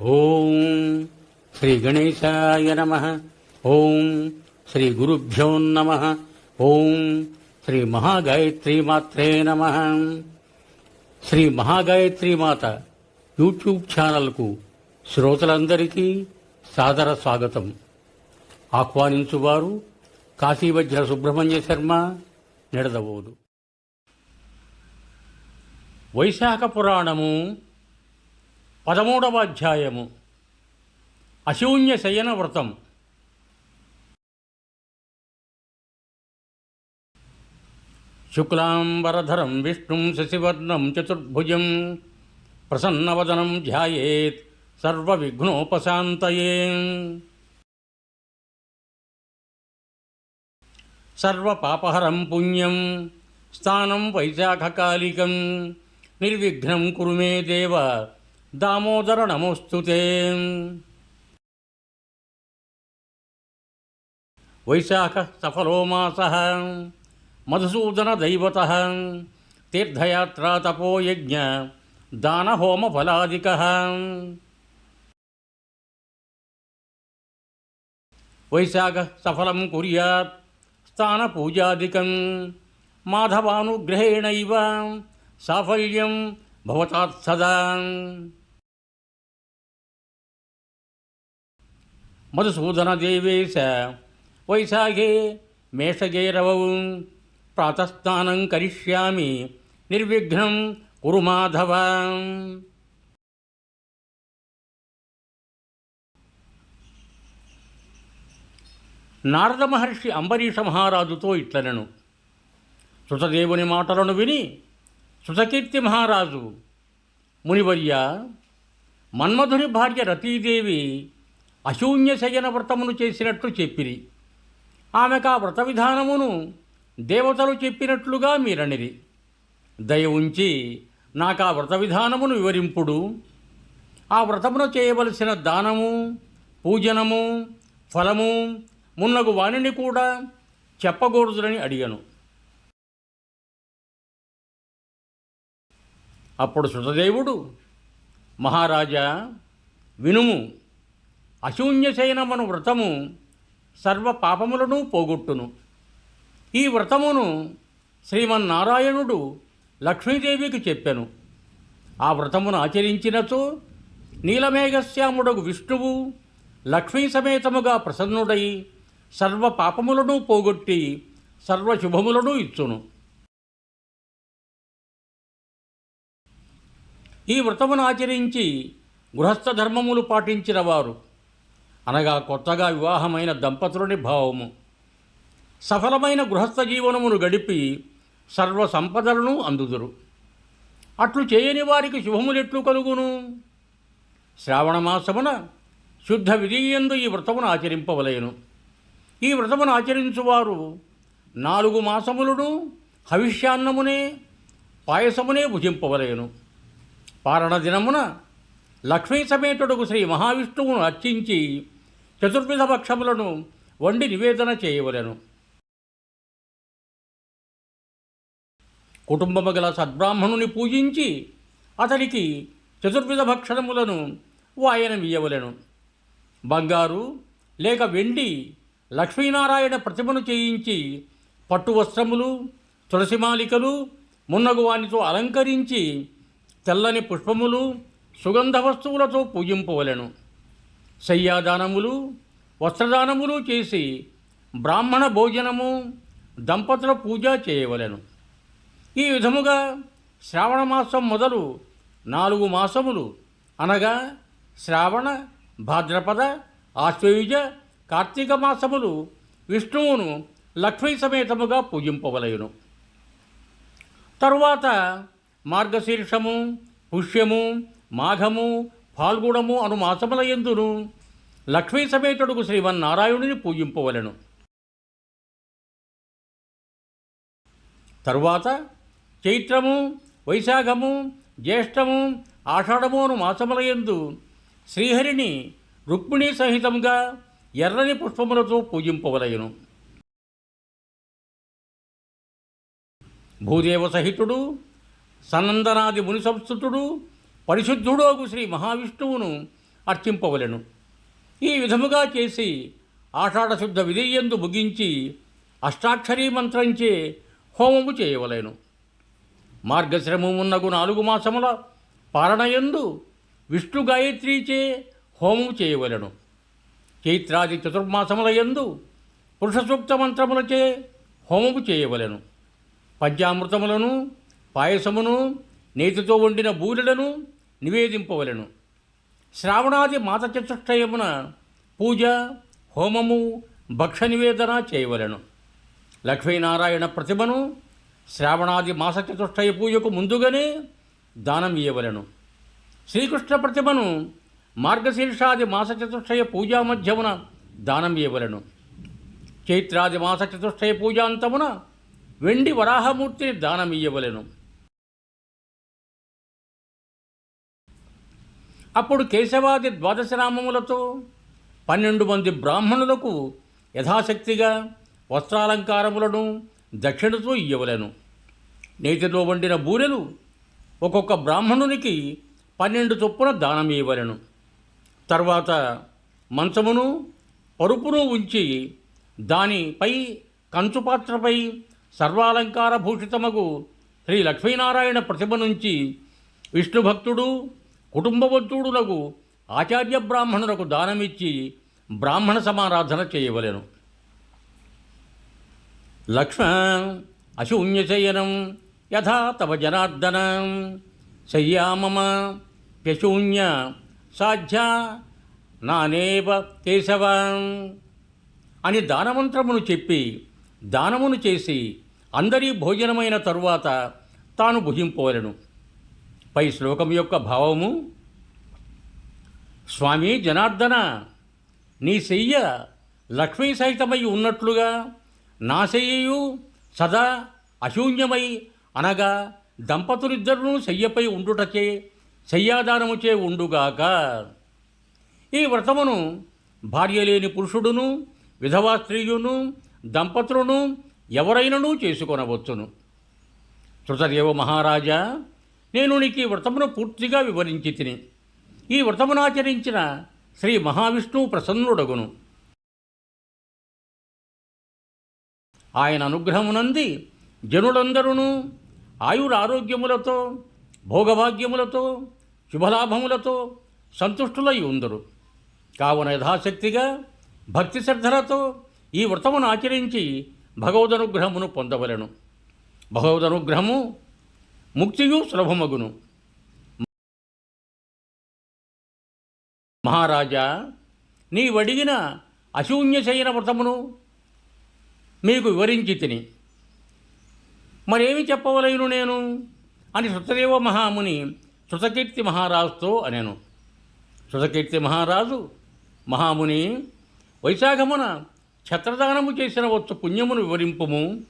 ఓం శ్రీ గణేశాయ నమ. ఓం శ్రీ గురుభ్యో నమ. ఓం శ్రీ మహాగాయత్రి మాత్రే నమ. శ్రీ మహాగాయత్రి మాత యూట్యూబ్ ఛానల్కు శ్రోతలందరికీ సాదర స్వాగతం. ఆహ్వానించువారు కాశీవజ్ర సుబ్రహ్మణ్య శర్మ నిడదవోదు. వైశాఖ పురాణము పదమూడవ అధ్యాయము అశూన్య శయన వ్రతం శుక్లాంబరధరం విష్ణుం శశివర్ణం చతుర్భుజం ప్రసన్నవదనం ధ్యాయేత్ సర్వవిఘ్నోపశాంతయే. సర్వపాపహరం పుణ్యం స్థానం వైశాఖకాలికం నిర్విఘ్నం కురు మే దేవ. दामोदर नमोस्तु वैशाख सफलो सफलो मधुसूदन दैवत तीर्थयात्रा तपोयज्ञ वैशाख सफल सफलं कुर्यात् स्थानपूजादिकं माधवानुग्रहेण साफल्यम भवतात् सदा। సదా మధుసూదన దేవేశ వైశాఖే మేషగేరవౌ ప్రాతస్నానం కరిష్యామి. నిర్విఘ్నం కురు మాధవ. నారద మహర్షి అంబరీష మహారాజుతో ఇట్లనను. సుతదేవుని మాటలను విని సుతకీర్తి మహారాజు మునివర్య మన్మధుని భార్య రతీదేవి అశూన్య శయన వ్రతమును చేసినట్లు చెప్పిరి. ఆమెకు ఆ వ్రత విధానమును దేవతలు చెప్పినట్లుగా మీరనిరి. దయ ఉంచి నాకు ఆ వ్రత విధానమును వివరింపుడు. ఆ వ్రతమును చేయవలసిన దానము పూజనము ఫలము మున్నగు వాణిని కూడా చెప్పకూడదునని అడిగను. అప్పుడు శృతదేవుడు మహారాజా వినుము అశూన్యశయనమను వ్రతము సర్వ పాపములను పోగొట్టును. ఈ వ్రతమును శ్రీమన్నారాయణుడు లక్ష్మీదేవికి చెప్పెను. ఆ వ్రతమును ఆచరించినచో నీలమేఘశ్యాముడగు విష్ణువు లక్ష్మీ సమేతముగా ప్రసన్నుడై సర్వ పాపములను పోగొట్టి సర్వ శుభములను ఇచ్చును. ఈ వ్రతమును ఆచరించి గృహస్థ ధర్మములు పాటించిన వారు అనగా కొత్తగా వివాహమైన దంపతులని భావము. సఫలమైన గృహస్థ జీవనమును గడిపి సర్వ సంపదలను అందుదురు. అట్లు చేయని వారికి శుభములెట్లు కలుగును? శ్రావణమాసమున శుద్ధ విధియందు ఈ వ్రతమును ఆచరింపవలేను. ఈ వ్రతమును ఆచరించువారు నాలుగు మాసములను హవిష్యాన్నమునే పాయసమునే భుజింపవలేను. పారణ దినమున లక్ష్మీ సమేతుడుకు శ్రీ మహావిష్ణువును అర్చించి చతుర్విధ భక్షములను వండి నివేదన చేయవలెను. కుటుంబము గల సద్బ్రాహ్మణుని పూజించి అతనికి చతుర్విధ భక్షణములను వాయనమియ్యవలెను బంగారు లేక వెండి లక్ష్మీనారాయణ ప్రతిమను చేయించి పట్టు వస్త్రములు తులసిమాలికలు మున్నగు వానితో అలంకరించి తెల్లని పుష్పములు సుగంధ వస్తువులతో పూజింపవలెను. శయ్యాదానములు వస్త్రదానములు చేసి బ్రాహ్మణ భోజనము దంపతుల పూజ చేయవలెను. ఈ విధముగా శ్రావణ మాసం మొదలు నాలుగు మాసములు. అనగా శ్రావణ భాద్రపద ఆశ్వయుజ కార్తీక మాసములు విష్ణువును లక్ష్మీ సమేతముగా పూజింపవలయును. తరువాత మార్గశీర్షము పుష్యము మాఘము ఫాల్గుణము అను మాసముల ఎందును లక్ష్మీ సమేతుడుకు శ్రీమన్నారాయణుని పూజింపవలెను. తరువాత చైత్రము వైశాఖము జ్యేష్ఠము ఆషాఢము అను మాసముల శ్రీహరిని రుక్మిణీ సహితంగా ఎర్రని పుష్పములతో పూజింపవలయను భూదేవ సహితుడు సనందనాది ముని సంస్థుతుడు పరిశుద్ధుడోగు శ్రీ మహావిష్ణువును అర్చింపవలెను. ఈ విధముగా చేసి ఆషాఢశుద్ధ విధియందు ముగించి అష్టాక్షరీ మంత్రంచే హోమము చేయవలెను. మార్గశ్రమమున్నగు నాలుగు మాసముల పారణయందు విష్ణు గాయత్రీచే హోమము చేయవలెను. చైత్రాది చతుర్మాసముల యందు పురుష సూక్త మంత్రములచే హోమము చేయవలెను. పంచామృతములను పాయసమును నేతితో వండిన బూరెలను నివేదింపవలెను. శ్రావణాది మాత చతుష్టయమున పూజ హోమము భక్ష నివేదన చేయవలను. లక్ష్మీనారాయణ ప్రతిమను శ్రావణాది మాస చతుష్టయ పూజకు ముందుగానే దానం ఇయ్యవలెను. శ్రీకృష్ణ ప్రతిమను మార్గశీర్షాది మాస చతుష్టయ పూజా మధ్యమున దానం ఇవ్వలను చైత్రాది మాస చతుష్టయ పూజాంతమున వెండి వరాహమూర్తిని దానం ఇయ్యవలెను. అప్పుడు కేశవాది ద్వాదశ నామములతో పన్నెండు మంది బ్రాహ్మణులకు యథాశక్తిగా వస్త్రాలంకారములను దక్షిణతో ఇయ్యవలను. నేతితో వండిన బూరెలు ఒక్కొక్క బ్రాహ్మణునికి పన్నెండు చొప్పున దానం ఇవ్వలను తర్వాత మంచమును పరుపును ఉంచి దానిపై కంచుపాత్రపై సర్వాలంకార భూషితమగు శ్రీ లక్ష్మీనారాయణ ప్రతిమ నుంచి విష్ణు భక్తుడు ఆచార్య బ్రాహ్మణులకు దానమిచ్చి బ్రాహ్మణ సమారాధన చేయవలెను. లక్ష్మణ అశూన్యశయనం యథా తవ జనార్దన శయ్యామమ ప్యశూన్య సాధ్య నానేవ కేశవ అని దానమంత్రమును చెప్పి దానమును చేసి అందరి భోజనమైన తరువాత తాను భుజింపవలను. పై శ్లోకం యొక్క భావము స్వామి జనార్దన నీ శయ్య లక్ష్మీ సహితమై ఉన్నట్లుగా నా శయ్యయు సదా అశూన్యమై అనగా దంపతులిద్దరూ శయ్యపై ఉండుటచే శయ్యాదానముచే ఉండుగాక. ఈ వ్రతమును భార్య లేని పురుషుడును విధవా స్త్రీయును దంపతులను ఎవరైనను చేసుకొనవచ్చును. తృతదేవ మహారాజా నేను నీకు ఈ వ్రతమును పూర్తిగా వివరించి తిని. ఈ వ్రతమునాచరించిన శ్రీ మహావిష్ణువు ప్రసన్నుడగును. ఆయన అనుగ్రహమునంది జనులందరూ ఆయురారోగ్యములతో భోగభాగ్యములతో శుభలాభములతో సంతుష్టులై ఉందరు. కావున యథాశక్తిగా భక్తి శ్రద్ధలతో ఈ వ్రతమును ఆచరించి భగవదనుగ్రహమును పొందవలెను. భగవదనుగ్రహము ముక్తియు సులభమగును. మహారాజా నీవడిగిన అశూన్యశయన వ్రతమును మీకు వివరించి తిని. మరేమి చెప్పవలేను నేను? అని శృతదేవ మహాముని శృతకీర్తి మహారాజుతో అనేను. శృతకీర్తి మహారాజు మహాముని వైశాఖమున ఛత్రదానము చేసిన వచ్చు పుణ్యమును వివరింపుము.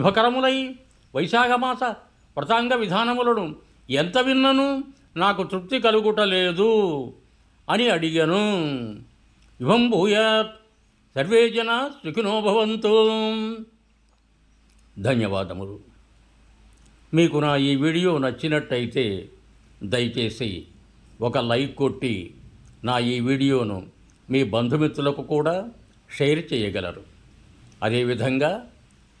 శుభకరములై వైశాఖమాస వ్రతాంగ విధానములను ఎంత విన్నను? నాకు తృప్తి కలుగుటలేదు అని అడిగను. ఇవం భూయాత్. సర్వే జన సుఖినోభవంతు ధన్యవాదములు. మీకు నా ఈ వీడియో నచ్చినట్టయితే దయచేసి ఒక లైక్ కొట్టి నా ఈ వీడియోను మీ బంధుమిత్రులకు కూడా షేర్ చేయగలరు. అదేవిధంగా